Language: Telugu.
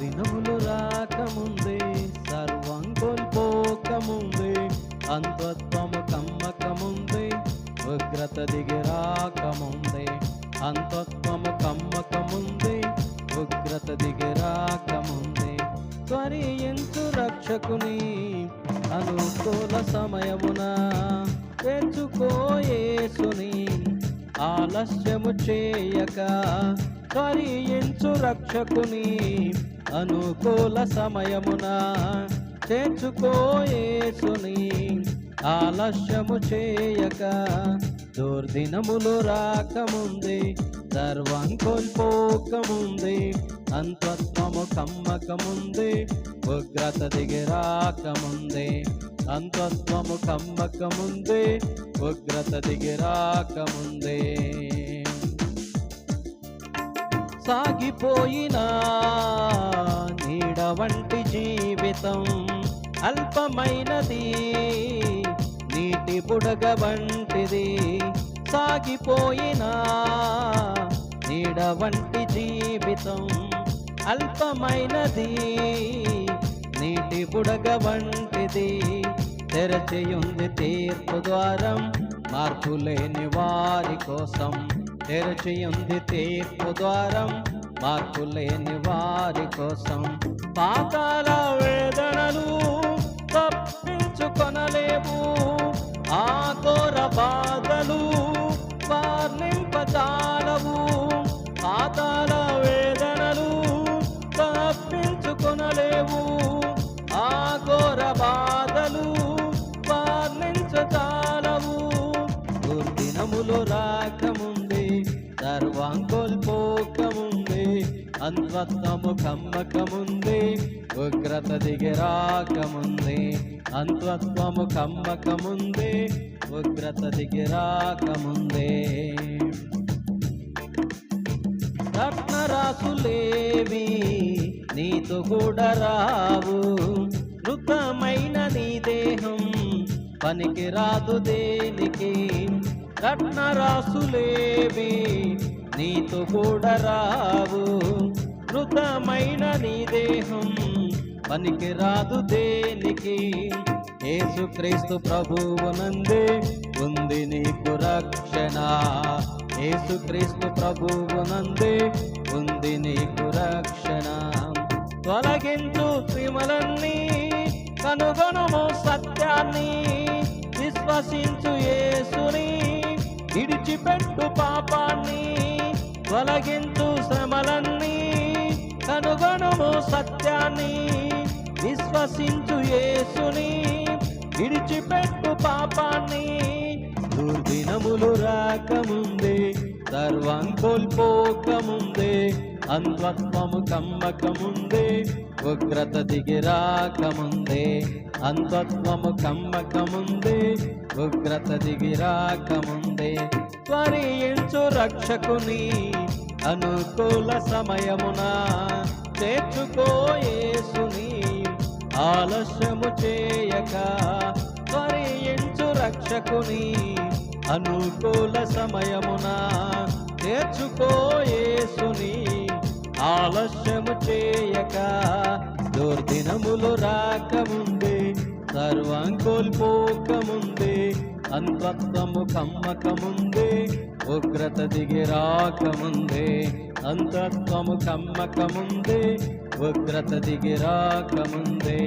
దినములు రాకముందే సర్వం కోల్పోకముందే అంతత్వము కమ్మకముందే ఉగ్రత దిగి రాకముందే అంతత్వము కమ్మకముందే ఉగ్రత దిగి రాకముందే. త్వరించు రక్షకుని అనుకూల సమయమున తెచ్చుకోయేసుని ఆలస్యము చేయక త్వరియంచు రక్షకుని అనుకూల సమయమున చేర్చుకోయేసుని ఆలస్యము చేయక దుర్దినములు రాకముందే సర్వం కోల్పోకముందే అంతత్వము కమ్మకముందే ఉగ్రత దిగి రాకముందే అంతత్వము కమ్మకముందే ఉగ్రత దిగి రాకముందే. సాగిపోయినా నీడ వంటి జీవితం అల్పమైనది నీటి బుడగ వంటిది సాగిపోయినా నీడ వంటి జీవితం అల్పమైనది నీటి బుడగ వంటిది. తెరచియుంది తీర్పు ద్వారం మార్పు లేని వారి కోసం తెరచియుంది తీర్పు ద్వారం మార్పు లేని వారి కోసం పాతాల వేదనలు తప్పించుకొనలేవు ఆ ఘోర బాధలు వర్ణింపజాలవు. పాతాల వేదనలు తప్పించుకొనలేవు. ఆ ఘోర బాధలు వర్ణించజాలవు. దుర్దినములు రాక అంత్వత్వము కమ్మకముంది ఉగ్రత దిగిరాకముంది. అంత్వత్వము కమ్మకముంది ఉగ్రత దిగిరాకముందే. రత్నరాసులేవి నీతో కూడా రావు. మృతమైన నీ దేహం పనికి రాదు దేనికి. రత్నరాసులేవి నీతో కూడా రావు. మృతమైన నీ దేహం పనికి రాదు దేనికి. యేసుక్రీస్తు ప్రభువునందే ఉంది నీకు రక్షణ. ప్రభువు ప్రభువునందే ఉంది నీకు రక్షణ. తొలగించు శ్రీమలన్నీ కనుగొనము సత్యాన్ని. విశ్వసించు యేసుని విడిచిపెట్టు పాపాన్ని. తొలగింతు శ్రమలన్నీ కనుగొనుము సత్యాన్ని విశ్వసించు యేసుని విడిచిపెట్టు పాపాన్ని. దుర్దినములు రాకముందే సర్వం కోల్పోకముందే అంత్వత్వము కమ్మకముందే ఉగ్రత దిగి రాకముందే అంతత్వము కమ్మకముందే ఉగ్రత దిగి రాకముందే. త్వరించు రక్షకుని అనుకూల సమయమున చేర్చుకోయేసుని ఆలస్యము చేయక త్వరించు రక్షకుని అనుకూల సమయమున తెచ్చుకోయేసుని ఆలస్యము చేయక దుర్దినములు రాకముందే సర్వం కోల్పోకముందే అంతత్వము కమ్మకముందే ఉగ్రత దిగి రాకముందే అంతత్వము కమ్మకముందే ఉగ్రత దిగి రాకముందే.